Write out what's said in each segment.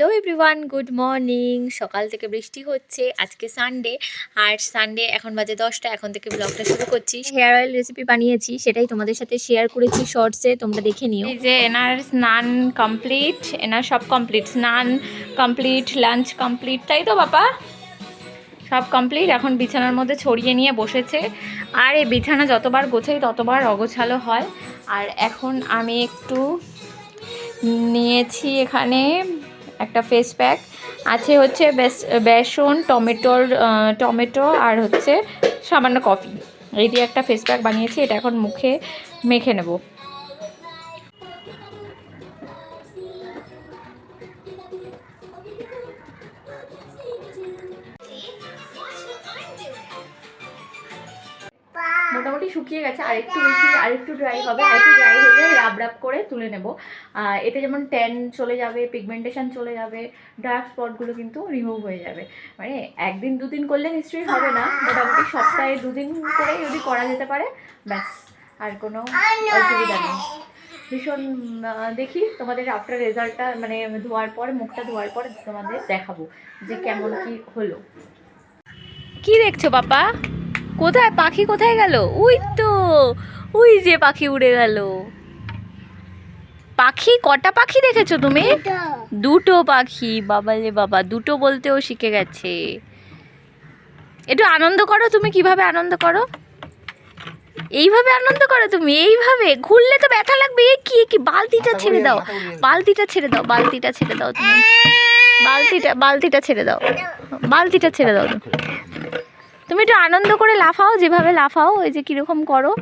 Hello everyone, good morning. সকাল থেকে বৃষ্টি হচ্ছে, আজকে সানডে আর সানডে এখন বাজে দশটা, এখন থেকে ব্লগটা শুরু করছি। হেয়ার অয়েল রেসিপি বানিয়েছি, সেটাই তোমাদের সাথে শেয়ার করেছি শর্টসে তোমরা দেখে নিও। যে এনার স্নান কমপ্লিট এনার সব কমপ্লিট স্নান কমপ্লিট লাঞ্চ কমপ্লিট তাই তো বাবা? সব কমপ্লিট এখন বিছানার মধ্যে ছড়িয়ে নিয়ে বসেছে। আর এই বিছানা যতবার গোছাই, ততবার অগোছালো হয়। আর এখন আমি একটু নিয়েছি এখানে একটা ফেস প্যাক আছে হচ্ছে বেস- বেসন, টমেটোর টমেটো আর হচ্ছে সামান্য কফি এই দিয়ে একটা ফেস প্যাক বানিয়েছি, এটা এখন মুখে মেখে নেব। মোটামুটি শুকিয়ে গেছে আর একটু বেশি আর একটু ড্রাই হবে আর একটু ড্রাই হলে রাব রাব করে তুলে নেব। এতে যেমন ট্যান চলে যাবে পিগমেন্টেশন চলে যাবে ডার্ক স্পটগুলো কিন্তু রিমুভ হয়ে যাবে। মানে একদিন দুদিন করলে নিশ্চয়ই হবে না, মোটামুটি সপ্তাহে দুদিন করে যদি করা যেতে পারে, ব্যাস, আর কোনো অসুবিধা নেই। ভীষণ দেখি তোমাদের আফটার রেজাল্টটা মানে ধোয়ার পর, মুখটা ধোয়ার পর তোমাদের দেখাবো যে কেমন কি হলো। কি দেখছ বাবা কোথায়? পাখি কোথায় গেল? উই তো উই যে পাখি উড়ে গেল। পাখি? কটা পাখি দেখেছ তুমি? দুটো। পাখি বাবা রে বাবা দুটো বলতেও শিখে গেছে। একটু আনন্দ করো তুমি কীভাবে আনন্দ করো? এইভাবে আনন্দ করো তুমি এইভাবে। ঘুরলে তো ব্যথা লাগবে। এ কি কি? বালতিটা ছেড়ে দাও। বালতিটা ছেড়ে দাও বালতিটা ছেড়ে দাও তুমি। বালতিটা বালতিটা ছেড়ে দাও। বালতিটা ছেড়ে দাও তুমি। তুমি একটু আনন্দ করে লাফাও, যেভাবে লাফাও, ওই যে কীরকম করো।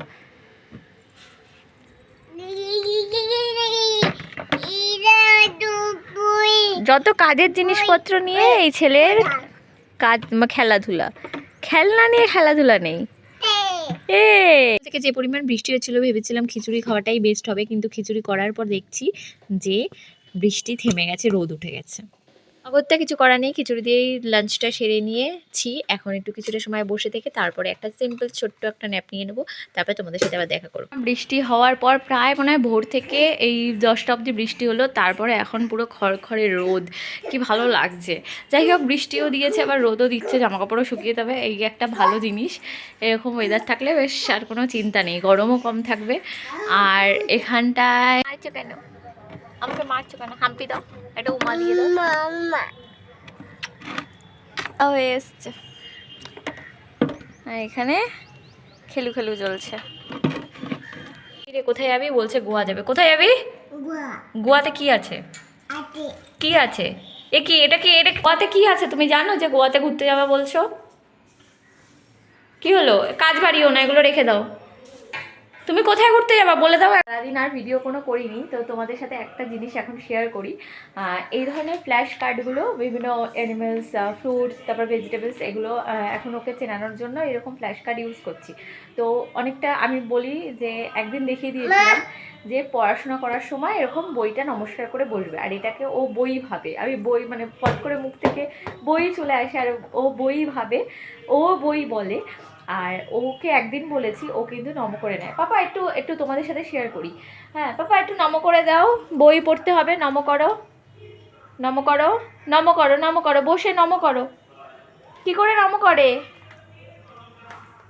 যত কাজের জিনিসপত্র নিয়ে এই ছেলের কাজ খেলাধুলা। খেলনা নিয়ে খেলাধুলা নেই। থেকে যে পরিমাণ বৃষ্টি হচ্ছিল, ভেবেছিলাম খিচুড়ি খাওয়াটাই বেস্ট হবে, কিন্তু খিচুড়ি করার পর দেখছি যে বৃষ্টি থেমে গেছে, রোদ উঠে গেছে। অগত্যা কিছু করার নেই খিচুড়ি দিয়েই লাঞ্চটা সেরে নিয়েছি। এখন একটু কিছুটা সময় বসে থেকে তারপরে একটা সিম্পল ছোট্ট একটা ন্যাপ নিয়ে নেব। তারপরে তোমাদের সাথে আবার দেখা করব। বৃষ্টি হওয়ার পর প্রায় মনে হয় ভোর থেকে এই দশটা অবধি বৃষ্টি হলো তারপরে এখন পুরো খড়খড়ে রোদ। কি ভালো লাগছে। যাই হোক বৃষ্টিও দিয়েছে আবার রোদও দিচ্ছে জামা কাপড়ও শুকিয়ে যাবে এই একটা ভালো জিনিস। এরকম ওয়েদার থাকলে বেশ আর কোনো চিন্তা নেই গরমও কম থাকবে। আর এখানটায় কেন? আমাকে মারছো কেন? হাম্পি দাও। একটা উমা দিয়ে দাও। মামা ও এসছে। আর এখানে খেলু খেলু চলছে রে কোথায় যাবি? বলছে গোয়া যাবে। কোথায় যাবি? গোয়া। গোয়াতে কি আছে। কি আছে? এ কি এটা কি এটা গোয়াতে কি আছে? তুমি জানো যে গোয়াতে ঘুরতে যাবে বলছো? কি হলো? কাজ বাড়িও না এগুলো রেখে দাও। তুমি কোথায় ঘুরতে যাবা? বলে দাও। সারাদিন আর ভিডিও কোনো করিনি, তো তোমাদের সাথে একটা জিনিস এখন শেয়ার করি। এই ধরনের ফ্ল্যাশ কার্ডগুলো বিভিন্ন অ্যানিমেলস ফ্রুটস তারপর ভেজিটেবলস এগুলো এখন ওকে চেনানোর জন্য এরকম ফ্ল্যাশ কার্ড ইউজ করছি। তো অনেকটা আমি বলি যে, একদিন দেখিয়ে দিয়েছিলাম যে, পড়াশোনা করার সময় এরকম বইটা নমস্কার করে বসবে। আর এটাকে ও বই ভাবে। আমি বই মানে ফট করে মুখ থেকে বই চলে আসে, আর ও বই ভাবে। ও বই বলে আর ওকে একদিন বলেছি ও কিন্তু নম করে নেয়। পাপা, একটু একটু তোমাদের সাথে শেয়ার করি। হ্যাঁ পাপা, একটু নম করে দাও। বই পড়তে হবে, নম করো। নম করো নম করো নম করো, বসে নম করো। কি করে নম করে?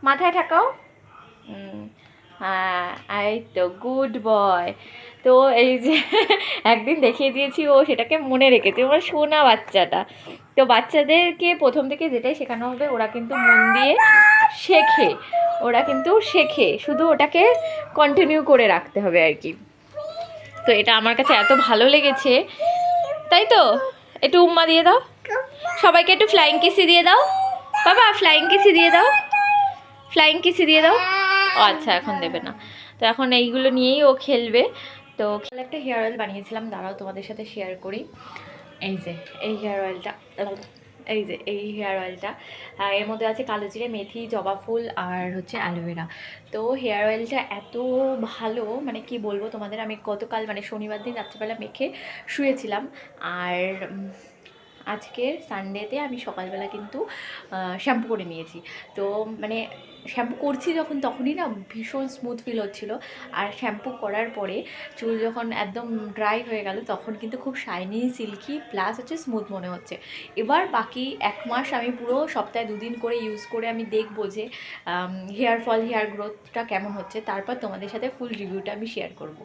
মাথায় ঠাকাও। হ্যাঁ এই তো গুড বয় তো এই যে, একদিন দেখিয়ে দিয়েছি ও সেটাকে মনে রেখেছে আমার সোনা বাচ্চাটা। তো বাচ্চাদেরকে প্রথম থেকে যেটাই শেখানো হবে, ওরা কিন্তু মন দিয়ে শেখে। ওরা কিন্তু শেখে। শুধু ওটাকে কন্টিনিউ করে রাখতে হবে আর কি। তো এটা আমার কাছে এত ভালো লেগেছে। তাই তো? একটু উম্মা দিয়ে দাও। সবাইকে একটু ফ্লাইং কিসি দিয়ে দাও। বাবা ফ্লাইং কিসি দিয়ে দাও। ফ্লাইং কিসি দিয়ে দাও। ও আচ্ছা এখন দেবে না। তো এখন এইগুলো নিয়েই ও খেলবে। তো খেলে একটা হেয়ার অয়েল বানিয়েছিলাম। দাঁড়াও, তোমাদের সাথে শেয়ার করি। এই যে, এই হেয়ার অয়েলটা এই যে, এই হেয়ার অয়েলটা এর মধ্যে আছে কালো জিরে, মেথি, জবা ফুল আর হচ্ছে অ্যালোভেরা তো হেয়ার অয়েলটা এত ভালো মানে কি বলব তোমাদের, আমি গতকাল মানে শনিবার দিন রাত্রিবেলা মেখে শুয়েছিলাম। আর আজকের সানডেতে আমি সকালবেলা কিন্তু শ্যাম্পু করে নিয়েছি। তো মানে শ্যাম্পু করছি যখন তখনই না ভীষণ স্মুথ ফিল হচ্ছিল। আর শ্যাম্পু করার পরে চুল যখন একদম ড্রাই হয়ে গেল, তখন কিন্তু খুব শাইনি সিল্কি প্লাস হচ্ছে স্মুথ মনে হচ্ছে। এবার বাকি এক মাস আমি পুরো সপ্তাহে দুদিন করে ইউজ করে আমি দেখব যে হেয়ার ফল হেয়ার গ্রোথটা কেমন হচ্ছে। তারপর তোমাদের সাথে ফুল রিভিউটা আমি শেয়ার করব।